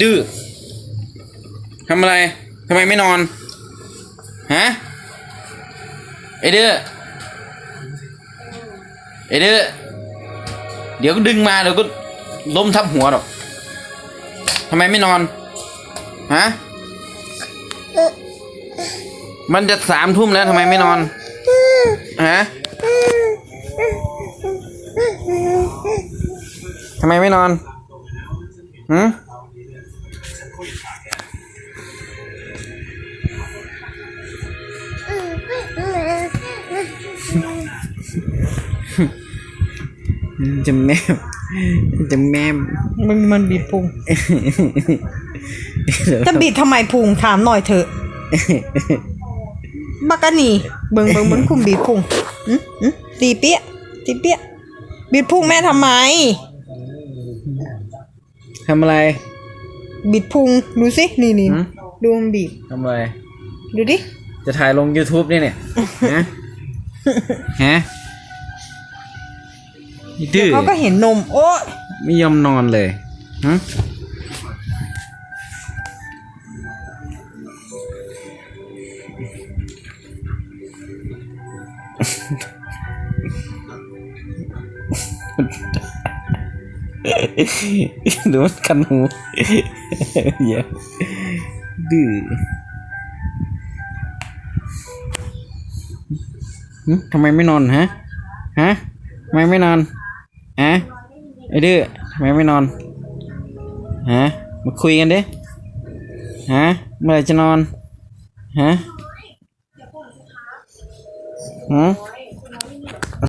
ดื้อทำอะไร ทำไมไม่นอน ฮะ ไอเด้อ ไอเด้อเดี๋ยวก็ดึงมาเดี๋ยวก็ล้มทับหัวหรอกทำไมไม่นอน ฮะ มันจะสามทุ่มแล้วทำไมไม่นอน ฮะทำไมไม่นอนหืม จะแม่มจะแม่มมึงมันบีบพุงจะบีบทำไมพุงถามหน่อยเถอะบักกะนี่เบิ่งเบิ่งมันคุมบีบพุงอืมอืมตีเปี้ยตีเปี้ยบีบพุงแม่ทำไมทำอะไรบีบพุง ดูสิ นี่นี่หืมดูมันบีบทำอะไร ดูดิ จะถ่ายลง YouTube นี่เนี่ย ฮะ ฮะ ดื้อเขาก็เห็นนม โอ้ยไม่ยอมนอนเลยฮะดูมันคันหูเหี้ยดื้อหึทำไมไม่นอนฮะ ฮะ ทำไมไม่นอน ฮะไอ้ดื้อทำไมไม่นอนฮะมาคุยกันดิฮะเมื่อไหรจะนอนฮะฮะ